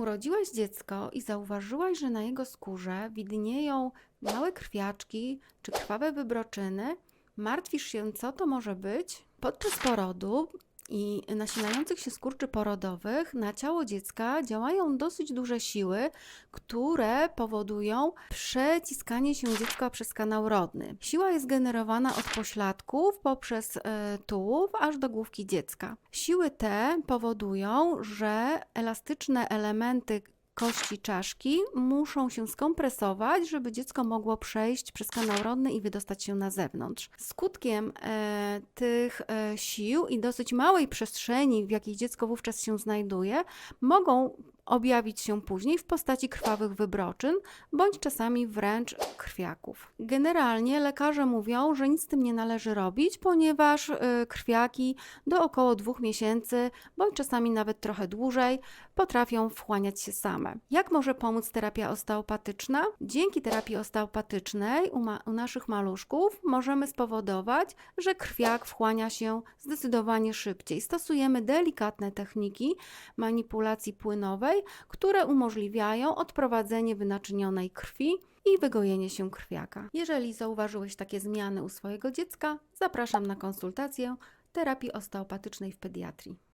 Urodziłaś dziecko i zauważyłaś, że na jego skórze widnieją małe krwiaczki czy krwawe wybroczyny. Martwisz się, co to może być? Podczas porodu i nasilających się skurczy porodowych na ciało dziecka działają dosyć duże siły, które powodują przeciskanie się dziecka przez kanał rodny. Siła jest generowana od pośladków poprzez e, tułów aż do główki dziecka. Siły te powodują, że elastyczne elementy kości czaszki muszą się skompresować, żeby dziecko mogło przejść przez kanał rodny i wydostać się na zewnątrz. Skutkiem e, tych e, sił i dosyć małej przestrzeni, w jakiej dziecko wówczas się znajduje, mogą objawić się później w postaci krwawych wybroczyn bądź czasami wręcz krwiaków. Generalnie lekarze mówią, że nic z tym nie należy robić, ponieważ e, krwiaki do około dwóch miesięcy bądź czasami nawet trochę dłużej potrafią wchłaniać się same. Jak może pomóc terapia osteopatyczna? Dzięki terapii osteopatycznej u, u naszych maluszków możemy spowodować, że krwiak wchłania się zdecydowanie szybciej. Stosujemy delikatne techniki manipulacji płynowej, które umożliwiają odprowadzenie wynaczynionej krwi i wygojenie się krwiaka. Jeżeli zauważyłeś takie zmiany u swojego dziecka, zapraszam na konsultację terapii osteopatycznej w pediatrii.